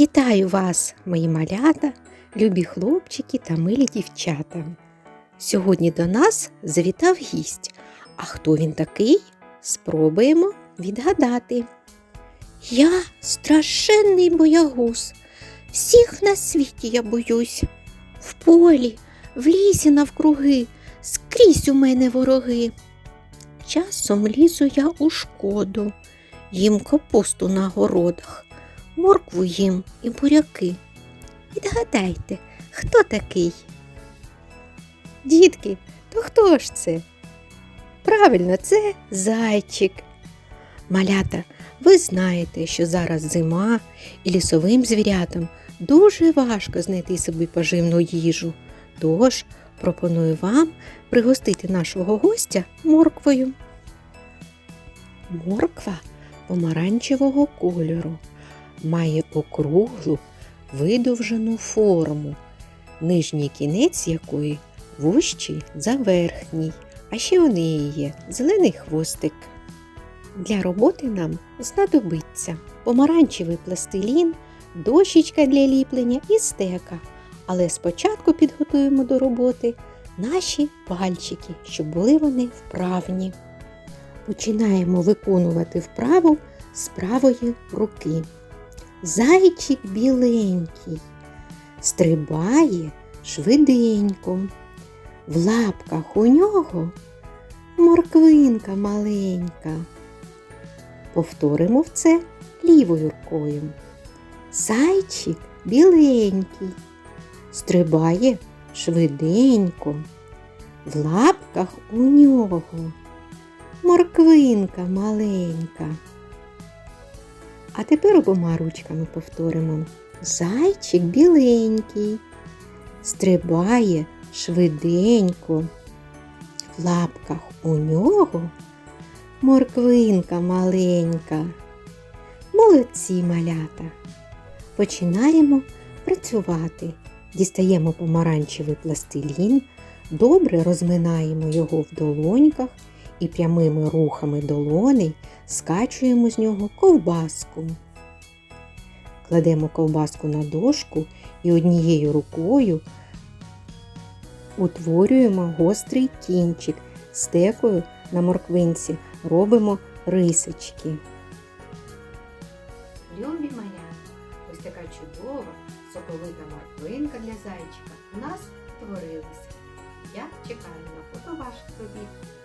Вітаю вас, мої малята, любі хлопчики та милі дівчата. Сьогодні до нас завітав гість. А хто він такий? Спробуємо відгадати. Я страшенний боягуз. Всіх на світі я боюсь. В полі, в лісі навкруги, скрізь у мене вороги. Часом лізу я у шкоду, їм капусту на городах, моркву їм і буряки. Відгадайте, хто такий? Дітки, то хто ж це? Правильно, це зайчик. Малята, ви знаєте, що зараз зима і лісовим звірятам дуже важко знайти собі поживну їжу. Тож пропоную вам пригостити нашого гостя морквою. Морква помаранчевого кольору має округлу видовжену форму, нижній кінець якої вущий за верхній, а ще у неї є зелений хвостик. Для роботи нам знадобиться помаранчевий пластилін, дощечка для ліплення і стека. Але спочатку підготуємо до роботи наші пальчики, щоб були вони вправні. Починаємо виконувати вправу з правої руки. Зайчик біленький, стрибає швиденько. В лапках у нього морквинка маленька. Повторимо в це лівою рукою. Зайчик біленький, стрибає швиденько. В лапках у нього морквинка маленька. А тепер обома ручками повторимо. Зайчик біленький, стрибає швиденько. В лапках у нього морквинка маленька. Молодці малята. Починаємо працювати. Дістаємо помаранчевий пластилін, добре розминаємо його в долоньках і прямими рухами долоней скачуємо з нього ковбаску. Кладемо ковбаску на дошку і однією рукою утворюємо гострий кінчик стекою на морквинці, робимо рисочки. Любі моя, ось така чудова, соковита морквинка для зайчика у нас створилася. Я чекаю на фото ваших робіт.